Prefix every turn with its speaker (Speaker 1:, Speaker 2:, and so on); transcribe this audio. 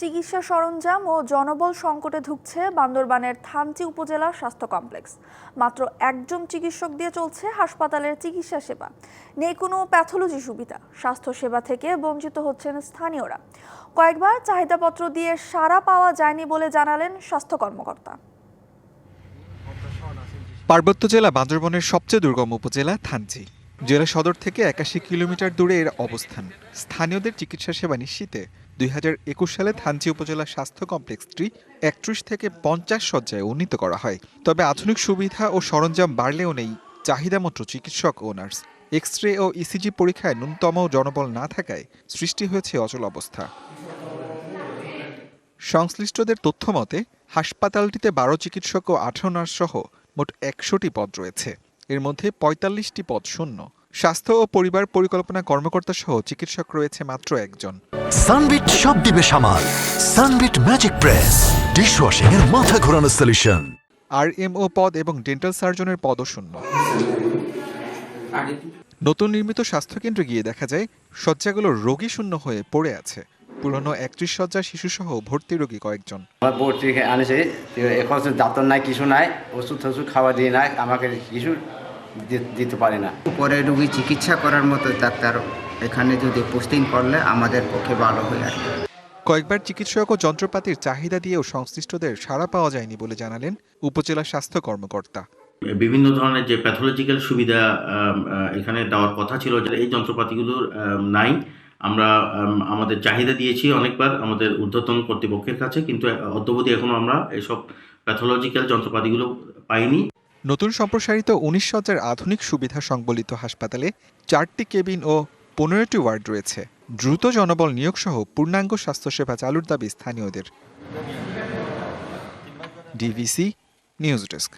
Speaker 1: চিকিৎসা সরঞ্জাম ও জনবল সংকটে ধুঁকছে বান্দরবানের থানচি উপজেলা স্বাস্থ্য কমপ্লেক্স। মাত্র একজন চিকিৎসক দিয়ে চলছে হাসপাতালের চিকিৎসা সেবা। নেই কোনো প্যাথোলজি সুবিধা। স্বাস্থ্য সেবা থেকে বঞ্চিত হচ্ছেন স্থানীয়রা। কয়েকবার চাহিদাপত্র দিয়ে সাড়া পাওয়া যায়নি বলে জানালেন স্বাস্থ্য কর্মকর্তা।
Speaker 2: পার্বত্য জেলা বান্দরবনের সবচেয়ে দুর্গম উপজেলা থানচি। জেলা সদর থেকে একাশি কিলোমিটার দূরে এর অবস্থান। স্থানীয়দের চিকিৎসা সেবা নিশ্চিতে দুই হাজার একুশ সালে থানচি উপজেলা স্বাস্থ্য কমপ্লেক্সটি একত্রিশ থেকে পঞ্চাশ শয্যায় উন্নীত করা হয়। তবে আধুনিক সুবিধা ও সরঞ্জাম বাড়লেও নেই চাহিদামতো চিকিৎসক ও নার্স। এক্স রে ও ইসিজি পরীক্ষায় ন্যূনতম জনবল না থাকায় সৃষ্টি হয়েছে অচল অবস্থা। সংশ্লিষ্টদের তথ্য মতে হাসপাতালটিতে বারো চিকিৎসক ও আঠারো নার্স সহ মোট একশোটি পদ রয়েছে। এর মধ্যে পঁয়তাল্লিশটি পদ শূন্য। স্বাস্থ্য ও পরিবার পরিকল্পনা কর্মকর্তা সহ চিকিৎসক রয়েছে মাত্র একজন।
Speaker 3: সানবিট সব দিবে সামাল। Sunbit magic press. ডিশওয়াশিং এর মাথা ঘোরানো সলিউশন
Speaker 2: আর ও পদ এবং ডেন্টাল সার্জনের পদও শূন্য। নতুন নির্মিত স্বাস্থ্যকেন্দ্রে গিয়ে দেখা যায় শয্যাগুলো রোগী শূন্য হয়ে পড়ে আছে। পুরনো একত্রিশ শয্যা শিশুসহ ভর্তি রোগী কয়েকজন।
Speaker 4: আমার ভর্তি আনেছে এখন ডাক্তার নাই কিছু নাই ওষুধ টষুধ খাওয়া দিয়ে নাই আমাকে কিছু দিতে পারে না।
Speaker 5: পরে রোগী চিকিৎসা করার মতো ডাক্তার এখানে যদি পোস্টিং করলে আমাদের পক্ষে ভালো হয় আর কি।
Speaker 2: কয়েকবার চিকিৎসক ও যন্ত্রপাতির চাহিদা দিয়েও সংশ্লিষ্টদের সাড়া পাওয়া যায়নি বলে জানালেন উপজেলা স্বাস্থ্য কর্মকর্তা।
Speaker 6: বিভিন্ন ধরনের যে প্যাথোলজিক্যাল সুবিধা আহ, এখানে দেওয়ার কথা ছিল যে এই যন্ত্রপাতিগুলোর নাই। আমরা আমাদের চাহিদা দিয়েছি অনেকবার আমাদের ঊর্ধ্বতন কর্তৃপক্ষের কাছে, কিন্তু অদ্যবধি এখনও আমরা এসব প্যাথোলজিক্যাল যন্ত্রপাতিগুলো পাইনি।
Speaker 2: নতুন সম্প্রসারিত উনিশ শয্যার আধুনিক সুবিধা সংবলিত হাসপাতালে চারটি কেবিন ও পনেরোটি ওয়ার্ড রয়েছে। দ্রুত জনবল নিয়োগ সহ পূর্ণাঙ্গ স্বাস্থ্যসেবা চালুর দাবি স্থানীয়দের। DVC news desk.